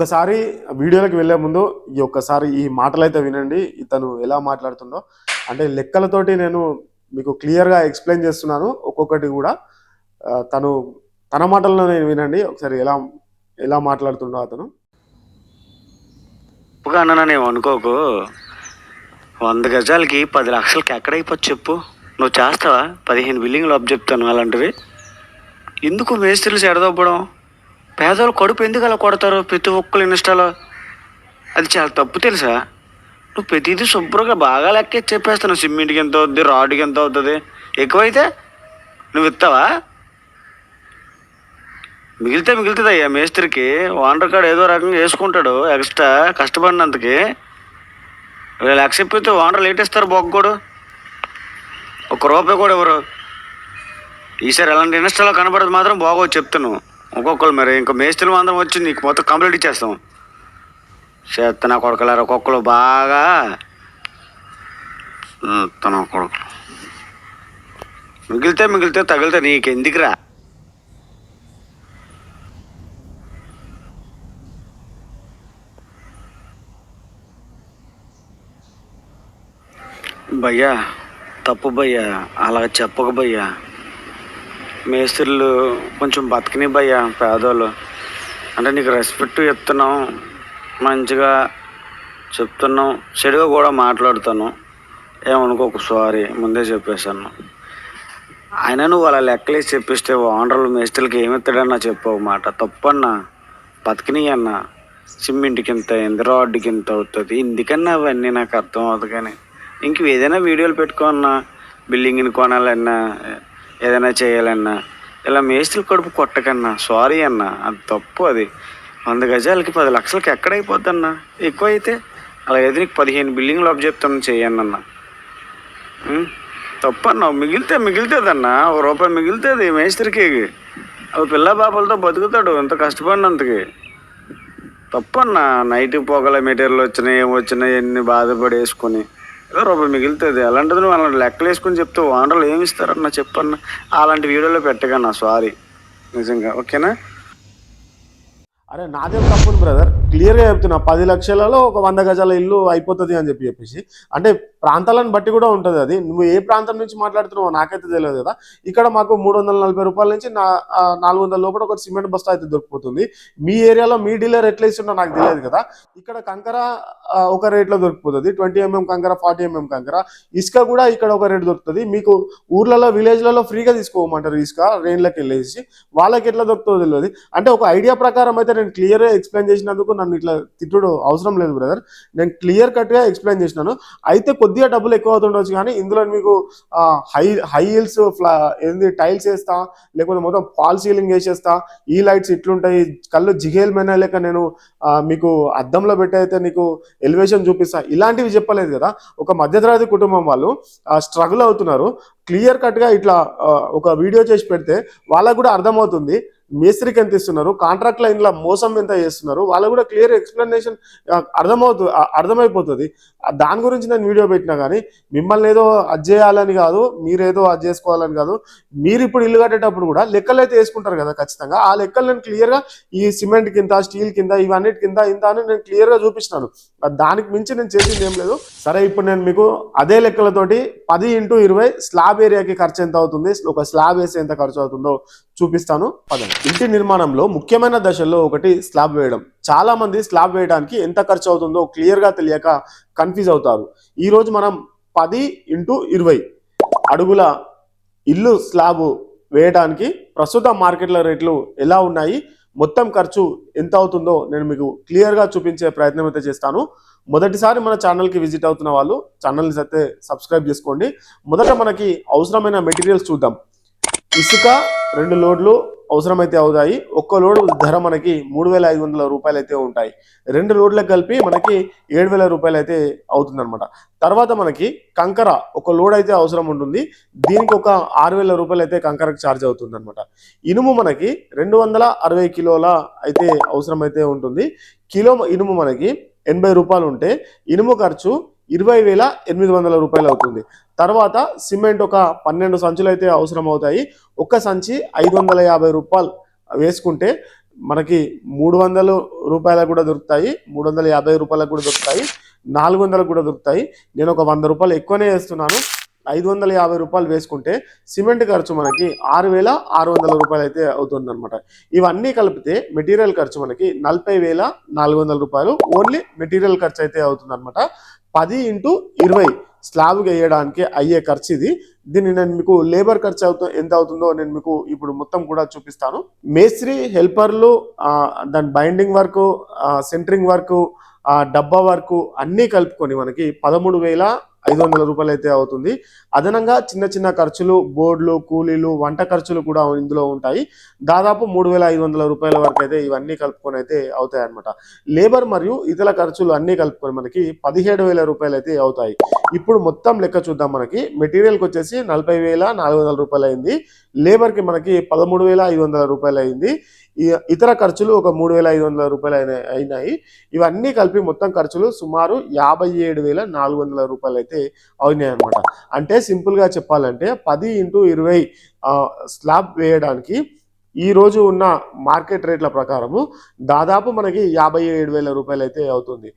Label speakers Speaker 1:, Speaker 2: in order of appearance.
Speaker 1: ఒక్కసారి వీడియోలోకి వెళ్ళే ముందు ఈ ఒక్కసారి ఈ మాటలు అయితే వినండి ఇతను ఎలా మాట్లాడుతుండో. అంటే లెక్కలతోటి నేను మీకు క్లియర్గా ఎక్స్ప్లెయిన్ చేస్తున్నాను. ఒక్కొక్కటి కూడా తను తన మాటల్లో నేను వినండి. ఒకసారి ఎలా ఎలా మాట్లాడుతుండో అతను.
Speaker 2: తప్పుగా అన్నానేమో అనుకోకు. వంద గజాలకి పది లక్షలకి ఎక్కడైపోవచ్చు చెప్పు. నువ్వు చేస్తావా? పదిహేను బిల్డింగ్లు అప్ చెప్తాను అలాంటివి. ఎందుకు మేస్త్రీలు చెడదొబ్బడం? పేదవాళ్ళు కడుపు ఎందుకు అలా కొడతారు? ప్రతి ఒక్కరు ఇన్స్టాలో. అది చాలా తప్పు తెలుసా? నువ్వు ప్రతిదీ శుభ్రంగా బాగా లెక్క చెప్పేస్తాను సిమెంట్కి ఎంత అవుద్ది రాడ్కి ఎంత అవుతుంది ఎక్కువైతే నువ్వు ఇస్తావా? మిగిలితే మిగులుతుంది అయ్యా మేస్త్రికి ఓనర్ కాడ ఏదో రకంగా వేసుకుంటాడు. ఎక్స్ట్రా కష్టపడినంతకి వీళ్ళు యాక్సెప్ట్ అయితే ఓనర్ లేట్ ఇస్తారు బొగ్గోడు ఒక రూపాయి కూడా ఎవరు ఈసారి ఎలాంటి ఇన్స్టాలో కనబడదు మాత్రం బాగోదు చెప్తాను ఒక్కొక్కరు మరి ఇంకా మేస్త్రులు అందరం వచ్చి నీకు మొత్తం కంప్లీట్ ఇచ్చేస్తాం. చేస్తున్న కొడకలారు ఒక్కొక్కరు బాగా తన కొడుకులు. మిగిలితే మిగిలితే తగిలితే నీకు ఎందుకురా భయ్యా తప్పు భయ్యా అలా చెప్పక భయ్యా. మేస్త్రీలు కొంచెం బతకని భయ్యా పేదోళ్ళు. అంటే నీకు రెస్పెక్ట్ ఇస్తున్నాం మంచిగా చెప్తున్నాం చెడుగా కూడా మాట్లాడుతాను. ఏమనుకోకు సారీ ముందే చెప్పేశాను. అయినా నువ్వు అలా లెక్కలేసి చెప్పిస్తే ఓనర్లు మేస్త్రీలకి ఏమిస్తాడన్నా చెప్పు మాట. తప్పన్నా బతికినీ అన్న సిమెంట్కి ఇంత అయింది రాడ్కి ఇంత అవుతుంది. ఇందుకన్నా అవన్నీ నాకు అర్థం అవుతుంది కానీ. ఇంక ఏదైనా వీడియోలు పెట్టుకోన్నా బిల్డింగ్ని కొనాలన్నా ఏదైనా చేయాలన్నా ఇలా మేస్త్రి కడుపు కొట్టకన్నా సారీ అన్న అది తప్పు అది. వంద గజాలకి పది లక్షలకి ఎక్కడైపోద్దన్నా? ఎక్కువ అయితే అలా అయితే నీకు పదిహేను బిల్డింగ్లు అప్ చెప్తాను చేయను అన్న తప్పు అన్న మిగిలితే మిగులుతుందన్న. ఒక రూపాయి మిగిలితేది మేస్త్రికి. అవి పిల్ల పాపలతో బతుకుతాడు ఎంత కష్టపడినంతకి తప్పన్న. నైట్ పొగల మెటీరియల్ వచ్చినాయి ఏం వచ్చినాయి ఎన్ని బాధపడేసుకొని. ఏదో రూపాయి మిగులుతుంది. అలాంటిది నువ్వు అలాంటి లెక్కలు వేసుకొని చెప్తే ఓనర్లు ఏమి ఇస్తారన్న చెప్పన్న. అలాంటి వీడియోలో పెట్టకన్నా సారీ నిజంగా ఓకేనా?
Speaker 1: అరే నాదేం తప్పును బ్రదర్ క్లియర్గా చెప్తున్నా పది లక్షలలో ఒక వంద గజాల ఇల్లు అయిపోతుంది అని చెప్పి చెప్పేసి. అంటే ప్రాంతాలను బట్టి కూడా ఉంటుంది అది. నువ్వు ఏ ప్రాంతం నుంచి మాట్లాడుతున్నావు నాకైతే తెలియదు కదా. ఇక్కడ మాకు మూడు వందల నలభై రూపాయల నుంచి నా నాలుగు వందల లోపల ఒక సిమెంట్ బస్తా అయితే దొరికిపోతుంది. మీ ఏరియాలో మీ డీలర్ ఎట్లా ఇస్తుందో నాకు తెలియదు కదా. ఇక్కడ కంకర ఒక రేట్లో దొరికిపోతుంది. ట్వంటీ ఎంఎం కంకర ఫార్టీ ఎంఎం కంకర. ఇసుక కూడా ఇక్కడ ఒక రేట్ దొరుకుతుంది. మీకు ఊర్లలో విలేజ్లలో ఫ్రీగా తీసుకోమంటారు ఇసుక రేన్లకు వెళ్ళేసి వాళ్ళకి ఎట్లా దొరుకుతుందో తెలియదు. అంటే ఒక ఐడియా ప్రకారం అయితే నేను క్లియర్గా ఎక్స్ప్లెయిన్ చేసినందుకు నన్ను ఇట్లా తిట్టుడు అవసరం లేదు బ్రదర్ నేను క్లియర్ కట్గా ఎక్స్ప్లెయిన్ చేసినాను. అయితే కొద్దిగా డబ్బులు ఎక్కువ అవుతుండొచ్చు కానీ ఇందులో మీకు హై హై హీల్స్ ఫ్లా ఏంది టైల్స్ వేస్తా లేకపోతే మొత్తం ఫాల్ సీలింగ్ వేసేస్తా. ఈ లైట్స్ ఇట్లుంటాయి. కళ్ళు జిగేల్ మెన లేక నేను మీకు అద్దంలో పెట్టయితే నీకు ఎలివేషన్ చూపిస్తా. ఇలాంటివి చెప్పలేదు కదా. ఒక మధ్యతరగతి కుటుంబం వాళ్ళు స్ట్రగుల్ అవుతున్నారు. క్లియర్ కట్గా ఇట్లా ఒక వీడియో చేసి పెడితే వాళ్ళకు కూడా అర్థమవుతుంది. మేస్త్రికి ఎంత ఇస్తున్నారు కాంట్రాక్ట్ లైన్లో మోసం ఎంత చేస్తున్నారు వాళ్ళకు కూడా క్లియర్ ఎక్స్ప్లెనేషన్ అర్థమవుతుంది అర్థమైపోతుంది. దాని గురించి నేను వీడియో పెట్టినా కానీ మిమ్మల్ని ఏదో అది చేయాలని కాదు మీరేదో అది చేసుకోవాలని కాదు మీరు ఇప్పుడు ఇల్లు కట్టేటప్పుడు కూడా లెక్కలు అయితే వేసుకుంటారు కదా ఖచ్చితంగా. ఆ లెక్కలు నేను క్లియర్గా ఈ సిమెంట్ కింద స్టీల్ కింద ఇవన్నిటి కింద ఇంత అని నేను క్లియర్గా చూపిస్తున్నాను. దానికి మించి నేను చేసింది ఏం లేదు. సరే ఇప్పుడు నేను మీకు అదే లెక్కలతోటి పది ఇంటూ ఇరవై స్లాబ్ ఏరియాకి ఖర్చు ఎంత అవుతుంది? ఒక స్లాబ్ వేసి ఎంత ఖర్చు అవుతుందో చూపిస్తాను. పదండి. ఇంటి నిర్మాణంలో ముఖ్యమైన దశల్లో ఒకటి స్లాబ్ వేయడం. చాలా మంది స్లాబ్ వేయడానికి ఎంత ఖర్చు అవుతుందో క్లియర్గా తెలియక కన్ఫ్యూజ్ అవుతారు. ఈరోజు మనం పది ఇంటూ ఇరవై అడుగుల ఇల్లు స్లాబ్ వేయడానికి ప్రస్తుత మార్కెట్ల రేట్లు ఎలా ఉన్నాయి? మొత్తం ఖర్చు ఎంత అవుతుందో నేను మీకు క్లియర్గా చూపించే ప్రయత్నం అయితే చేస్తాను. మొదటిసారి మన ఛానల్కి విజిట్ అవుతున్న వాళ్ళు ఛానల్ని అయితే సబ్స్క్రైబ్ చేసుకోండి. మొదట మనకి అవసరమైన మెటీరియల్స్ చూద్దాం. ఇసుక రెండు లోడ్లు అవసరమైతే అవుతాయి. ఒక్క లోడ్ ధర మనకి మూడు వేల ఐదు వందల రూపాయలు అయితే ఉంటాయి. రెండు లోడ్లకు కలిపి మనకి ఏడు వేల రూపాయలు అయితే అవుతుందన్నమాట. తర్వాత మనకి కంకర ఒక లోడ్ అయితే అవసరం ఉంటుంది. దీనికి ఒక ఆరు వేల రూపాయలు అయితే కంకరకు ఛార్జ్ అవుతుంది అనమాట ఇనుము మనకి రెండు వందల అరవై కిలోల అయితే అవసరం అయితే ఉంటుంది. కిలో ఇనుము మనకి ఎనభై రూపాయలు ఉంటే ఇనుము ఖర్చు ఇరవై వేల ఎనిమిది వందల రూపాయలు అవుతుంది. తర్వాత సిమెంట్ ఒక పన్నెండు సంచులు అయితే అవసరం అవుతాయి ఒక్క సంచి ఐదు వందల యాభై రూపాయలు వేసుకుంటే మనకి మూడు వందలు రూపాయలకు కూడా దొరుకుతాయి. మూడు వందల యాభై రూపాయలకు కూడా దొరుకుతాయి. నాలుగు వందలకు కూడా దొరుకుతాయి. నేను ఒక వంద రూపాయలు ఎక్కువనే వేస్తున్నాను. ఐదు వందల యాభై రూపాయలు వేసుకుంటే సిమెంట్ ఖర్చు మనకి ఆరు వేల ఆరు వందల రూపాయలు అయితే అవుతుంది అనమాట ఇవన్నీ కలిపితే మెటీరియల్ ఖర్చు మనకి నలభై వేల నాలుగు వందల రూపాయలు ఓన్లీ మెటీరియల్ ఖర్చు అయితే అవుతుంది అనమాట పది ఇంటూ ఇరవై స్లాబ్ వేయడానికి అయ్యే ఖర్చు ఇది. దీన్ని నేను మీకు లేబర్ ఖర్చు అవుతూ ఎంత అవుతుందో నేను మీకు ఇప్పుడు మొత్తం కూడా చూపిస్తాను. మేస్త్రి హెల్పర్లు దాని బైండింగ్ వర్క్ సెంటరింగ్ వర్క్ డబ్బా వర్క్ అన్నీ కలుపుకొని మనకి పదమూడు వేల ఐదు వందల రూపాయలు అయితే అవుతుంది. అదనంగా చిన్న చిన్న ఖర్చులు బోర్డులు కూలీలు వంట ఖర్చులు కూడా ఇందులో ఉంటాయి. దాదాపు మూడు వేల ఐదు వందల రూపాయల వరకు అయితే ఇవన్నీ కలుపుకొని అయితే అవుతాయి అనమాట లేబర్ మరియు ఇతర ఖర్చులు అన్నీ కలుపుకొని మనకి పదిహేడు వేల రూపాయలు అయితే అవుతాయి. ఇప్పుడు మొత్తం లెక్క చూద్దాం మనకి. మెటీరియల్కి వచ్చేసి నలభై వేల నాలుగు వందల రూపాయలు అయింది. లేబర్కి మనకి పదమూడు వేల ఐదు వందల రూపాయలు అయింది. ఇతర ఖర్చులు ఒక మూడు వేల ఐదు వందల రూపాయలు అయినాయి. అయినాయి ఇవన్నీ కలిపి మొత్తం ఖర్చులు సుమారు యాభై ఏడు వేల నాలుగు వందల రూపాయలు అయితే అయినాయి అనమాట అంటే సింపుల్గా చెప్పాలంటే పది ఇంటూ ఇరవై స్లాబ్ వేయడానికి ఈ రోజు ఉన్న మార్కెట్ రేట్ల ప్రకారము దాదాపు మనకి యాభై ఏడు వేల రూపాయలు అయితే అవుతుంది.